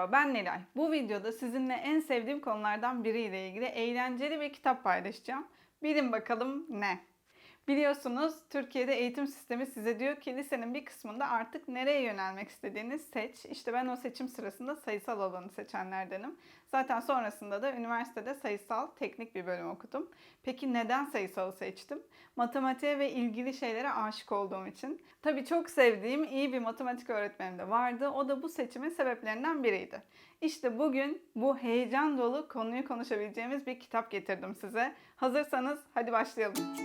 Merhaba ben Nilay. Bu videoda sizinle en sevdiğim konulardan biriyle ilgili eğlenceli bir kitap paylaşacağım. Bilin bakalım ne? Biliyorsunuz Türkiye'de eğitim sistemi size diyor ki lisenin bir kısmında artık nereye yönelmek istediğini seç. İşte ben o seçim sırasında sayısal alanı seçenlerdenim. Zaten sonrasında da üniversitede sayısal teknik bir bölüm okudum. Peki neden sayısalı seçtim? Matematiğe ve ilgili şeylere aşık olduğum için. Tabii çok sevdiğim iyi bir matematik öğretmenim de vardı. O da bu seçimin sebeplerinden biriydi. İşte bugün bu heyecan dolu konuyu konuşabileceğimiz bir kitap getirdim size. Hazırsanız hadi başlayalım.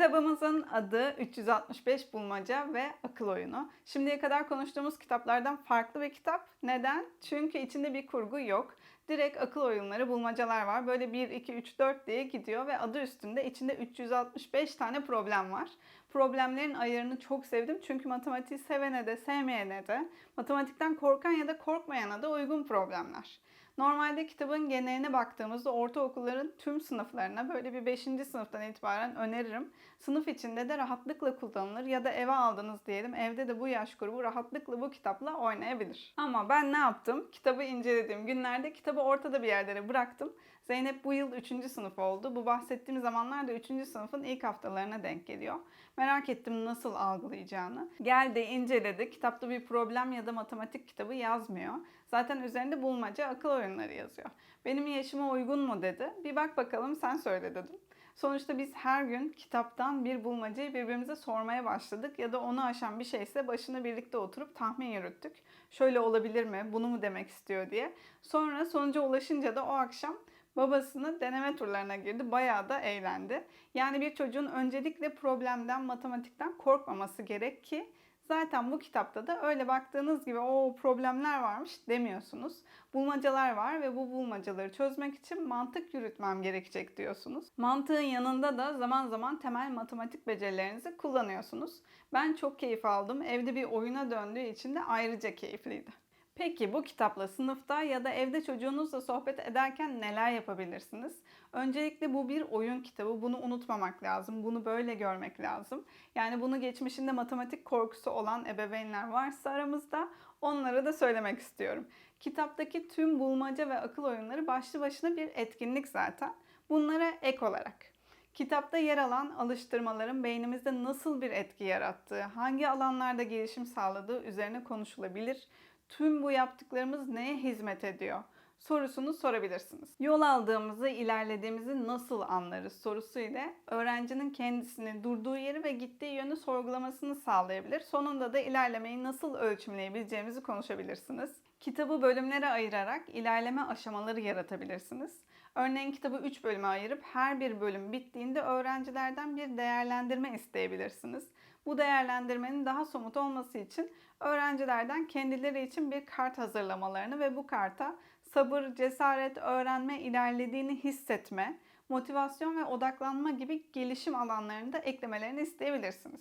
Kitabımızın adı 365 Bulmaca ve Akıl Oyunu. Şimdiye kadar konuştuğumuz kitaplardan farklı bir kitap. Neden? Çünkü içinde bir kurgu yok. Direkt akıl oyunları, bulmacalar var. Böyle 1, 2, 3, 4 diye gidiyor ve adı üstünde içinde 365 tane problem var. Problemlerin ayarını çok sevdim çünkü matematiği sevene de sevmeyene de, matematikten korkan ya da korkmayana da uygun problemler. Normalde kitabın geneline baktığımızda ortaokulların tüm sınıflarına böyle bir 5. sınıftan itibaren öneririm. Sınıf içinde de rahatlıkla kullanılır ya da eve aldınız diyelim. Evde de bu yaş grubu rahatlıkla bu kitapla oynayabilir. Ama ben ne yaptım? Kitabı incelediğim günlerde kitabı ortada bir yerlere bıraktım. Zeynep bu yıl 3. sınıf oldu. Bu bahsettiğim zamanlar da 3. sınıfın ilk haftalarına denk geliyor. Merak ettim nasıl algılayacağını. Geldi, inceledi. Kitapta bir problem ya da matematik kitabı yazmıyor. Zaten üzerinde bulmaca, akıl oyunları yazıyor. Benim yaşıma uygun mu dedi. Bir bak bakalım sen söyle dedim. Sonuçta biz her gün kitaptan bir bulmacayı birbirimize sormaya başladık ya da onu aşan bir şeyse başına birlikte oturup tahmin yürüttük. Şöyle olabilir mi? Bunu mu demek istiyor diye. Sonra sonuca ulaşınca da o akşam babasını deneme turlarına girdi. Bayağı da eğlendi. Yani bir çocuğun öncelikle problemden, matematikten korkmaması gerek ki Zaten bu kitapta da öyle baktığınız gibi o problemler varmış demiyorsunuz. Bulmacalar var ve bu bulmacaları çözmek için mantık yürütmem gerekecek diyorsunuz. Mantığın yanında da zaman zaman temel matematik becerilerinizi kullanıyorsunuz. Ben çok keyif aldım. Evde bir oyuna döndüğü için de ayrıca keyifliydi. Peki bu kitapla sınıfta ya da evde çocuğunuzla sohbet ederken neler yapabilirsiniz? Öncelikle bu bir oyun kitabı. Bunu unutmamak lazım. Bunu böyle görmek lazım. Yani bunu geçmişinde matematik korkusu olan ebeveynler varsa aramızda onlara da söylemek istiyorum. Kitaptaki tüm bulmaca ve akıl oyunları başlı başına bir etkinlik zaten. Bunlara ek olarak Kitapta yer alan alıştırmaların beynimizde nasıl bir etki yarattığı, hangi alanlarda gelişim sağladığı üzerine konuşulabilir tüm bu yaptıklarımız neye hizmet ediyor? sorusunu sorabilirsiniz. Yol aldığımızı, ilerlediğimizi nasıl anlarız sorusu ile öğrencinin kendisini durduğu yeri ve gittiği yönü sorgulamasını sağlayabilir. Sonunda da ilerlemeyi nasıl ölçümleyebileceğimizi konuşabilirsiniz. Kitabı bölümlere ayırarak ilerleme aşamaları yaratabilirsiniz. Örneğin kitabı 3 bölüme ayırıp her bir bölüm bittiğinde öğrencilerden bir değerlendirme isteyebilirsiniz. Bu değerlendirmenin daha somut olması için öğrencilerden kendileri için bir kart hazırlamalarını ve bu karta sabır, cesaret, öğrenme, ilerlediğini hissetme, motivasyon ve odaklanma gibi gelişim alanlarını da eklemelerini isteyebilirsiniz.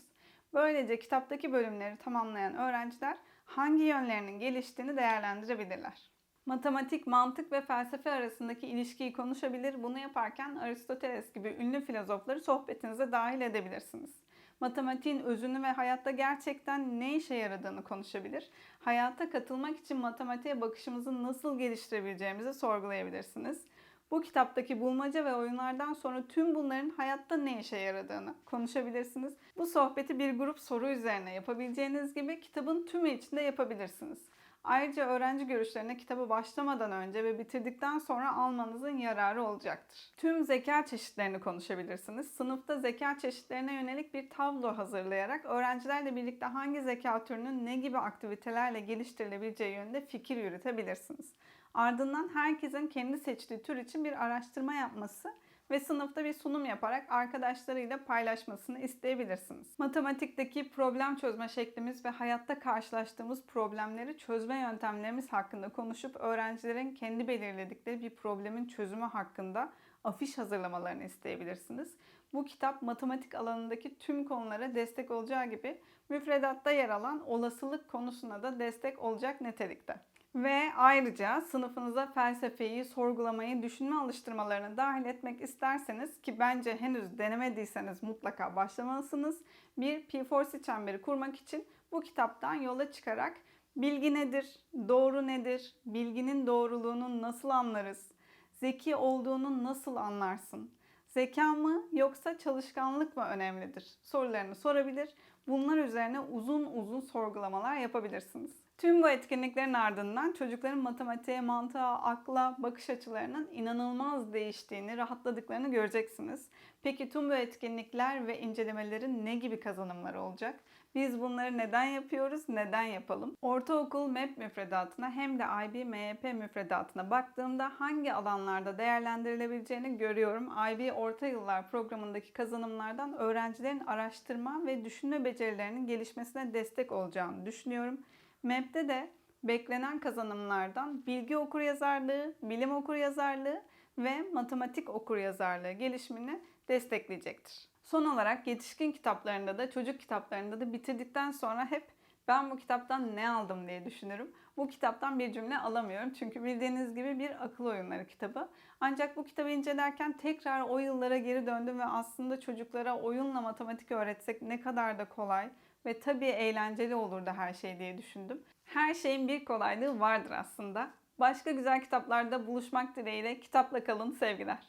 Böylece kitaptaki bölümleri tamamlayan öğrenciler hangi yönlerinin geliştiğini değerlendirebilirler. Matematik, mantık ve felsefe arasındaki ilişkiyi konuşabilir. Bunu yaparken Aristoteles gibi ünlü filozofları sohbetinize dahil edebilirsiniz. Matematiğin özünü ve hayatta gerçekten ne işe yaradığını konuşabilir. Hayata katılmak için matematiğe bakışımızı nasıl geliştirebileceğimizi sorgulayabilirsiniz. Bu kitaptaki bulmaca ve oyunlardan sonra tüm bunların hayatta ne işe yaradığını konuşabilirsiniz. Bu sohbeti bir grup soru üzerine yapabileceğiniz gibi kitabın tümü içinde yapabilirsiniz. Ayrıca öğrenci görüşlerine kitabı başlamadan önce ve bitirdikten sonra almanızın yararı olacaktır. Tüm zeka çeşitlerini konuşabilirsiniz. Sınıfta zeka çeşitlerine yönelik bir tablo hazırlayarak öğrencilerle birlikte hangi zeka türünün ne gibi aktivitelerle geliştirilebileceği yönünde fikir yürütebilirsiniz. Ardından herkesin kendi seçtiği tür için bir araştırma yapması ve sınıfta bir sunum yaparak arkadaşlarıyla paylaşmasını isteyebilirsiniz. Matematikteki problem çözme şeklimiz ve hayatta karşılaştığımız problemleri çözme yöntemlerimiz hakkında konuşup öğrencilerin kendi belirledikleri bir problemin çözümü hakkında afiş hazırlamalarını isteyebilirsiniz. Bu kitap matematik alanındaki tüm konulara destek olacağı gibi müfredatta yer alan olasılık konusuna da destek olacak nitelikte. Ve ayrıca sınıfınıza felsefeyi, sorgulamayı, düşünme alıştırmalarını dahil etmek isterseniz ki bence henüz denemediyseniz mutlaka başlamalısınız. Bir P4C çemberi kurmak için bu kitaptan yola çıkarak bilgi nedir, doğru nedir, bilginin doğruluğunu nasıl anlarız, zeki olduğunu nasıl anlarsın, zeka mı yoksa çalışkanlık mı önemlidir sorularını sorabilir. Bunlar üzerine uzun uzun sorgulamalar yapabilirsiniz. Tüm bu etkinliklerin ardından çocukların matematiğe, mantığa, akla, bakış açılarının inanılmaz değiştiğini, rahatladıklarını göreceksiniz. Peki tüm bu etkinlikler ve incelemelerin ne gibi kazanımları olacak? Biz bunları neden yapıyoruz, neden yapalım? Ortaokul MEP müfredatına hem de IB MYP müfredatına baktığımda hangi alanlarda değerlendirilebileceğini görüyorum. IB Orta Yıllar programındaki kazanımlardan öğrencilerin araştırma ve düşünme becerilerinin gelişmesine destek olacağını düşünüyorum. MEP'te de beklenen kazanımlardan bilgi okuryazarlığı, bilim okuryazarlığı ve matematik okuryazarlığı gelişimini destekleyecektir. Son olarak yetişkin kitaplarında da çocuk kitaplarında da bitirdikten sonra hep ben bu kitaptan ne aldım diye düşünürüm. Bu kitaptan bir cümle alamıyorum çünkü bildiğiniz gibi bir akıl oyunları kitabı. Ancak bu kitabı incelerken tekrar o yıllara geri döndüm ve aslında çocuklara oyunla matematik öğretsek ne kadar da kolay ve tabii eğlenceli olurdu her şey diye düşündüm. Her şeyin bir kolaylığı vardır aslında. Başka güzel kitaplarda buluşmak dileğiyle kitapla kalın sevgiler.